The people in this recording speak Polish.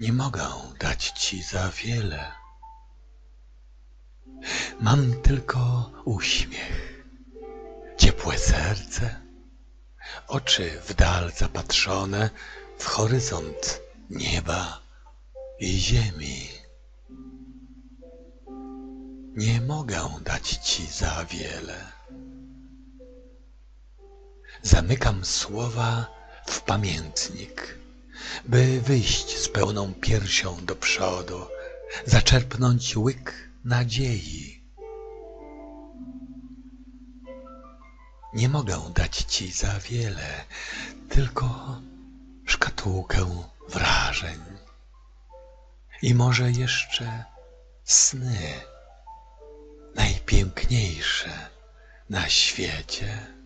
Nie mogę dać ci za wiele. Mam tylko uśmiech, ciepłe serce, oczy w dal zapatrzone w horyzont nieba i ziemi. Nie mogę dać ci za wiele. Zamykam słowa w pamiętnik, by wyjść z pełną piersią do przodu, zaczerpnąć łyk nadziei. Nie mogę dać ci za wiele, tylko szkatułkę wrażeń i może jeszcze sny najpiękniejsze na świecie.